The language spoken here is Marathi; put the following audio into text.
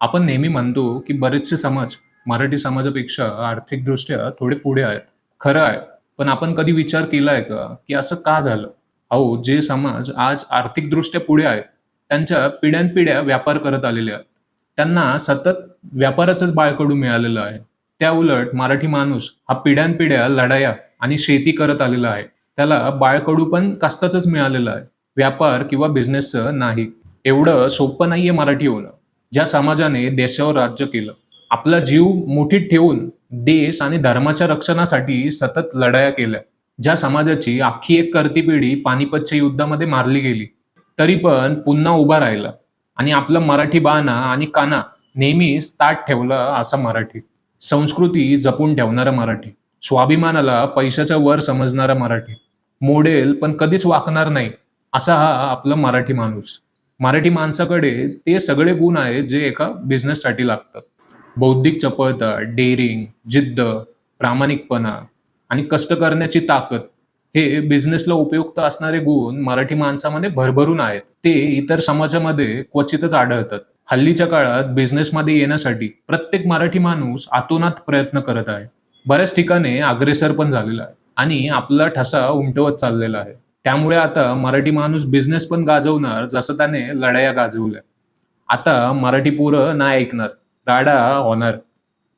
आपण नेहमी म्हणतो, की बरेचसे समाज मराठी समाजापेक्षा आर्थिकदृष्ट्या थोडे पुढे आहेत. खरं आहे. पण आपण कधी विचार केलाय का, की असं का झालं? अहो, जे समाज आज आर्थिकदृष्ट्या पुढे आहेत, त्यांच्या पिढ्यानपिढ्या व्यापार करत आलेले आहेत. त्यांना सतत व्यापाराचंच बाळकडू मिळालेलं आहे. त्याउलट मराठी माणूस हा पिढ्यानपिढ्या लढाया आणि शेती करत आलेला आहे. त्याला बाळकडू पण कष्टाचंच मिळालेलं आहे. व्यापार किंवा बिझनेसचं नाही. एवढं सोपं नाहीये मराठी होणं. ज्या समाजाने देशावर राज्य केलं, आपला जीव मुठीत ठेवून देश आणि धर्माच्या रक्षणासाठी सतत लढाया केल्या, ज्या समाजाची अख्खी एक करती पिढी पानिपतच्या युद्धामध्ये मारली गेली, तरी पण पुन्हा उभा राहिला आणि आपला मराठी बाणा आणि काना नेहमीच ताट ठेवला असा मराठी. संस्कृती जपून ठेवणारा मराठी. स्वाभिमानाला पैशाच्या वर समजणारा मराठी. मोडेल पण कधीच वाकणार नाही, असा हा आपला मराठी माणूस. मराठी माणसाकडे ते सगळे गुण आहेत जे एका बिझनेससाठी लागतात. बौद्धिक चपळता, डेअरिंग, जिद्द, प्रामाणिकपणा आणि कष्ट करण्याची ताकद हे बिझनेसला उपयुक्त असणारे गुण मराठी माणसामध्ये भरभरून आहेत. ते इतर समाजामध्ये क्वचितच आढळतात. हल्लीच्या काळात बिझनेसमध्ये येण्यासाठी प्रत्येक मराठी माणूस आतोनात प्रयत्न करत आहे. बऱ्याच ठिकाणी अग्रेसर पण झालेला आहे आणि आपला ठसा उमटवत चाललेला आहे. त्यामुळे आता मराठी माणूस बिझनेस पण गाजवणार जसं त्याने लढाया गाजवल्या. आता मराठी पोरं नाही ऐकणार, राडा होणार.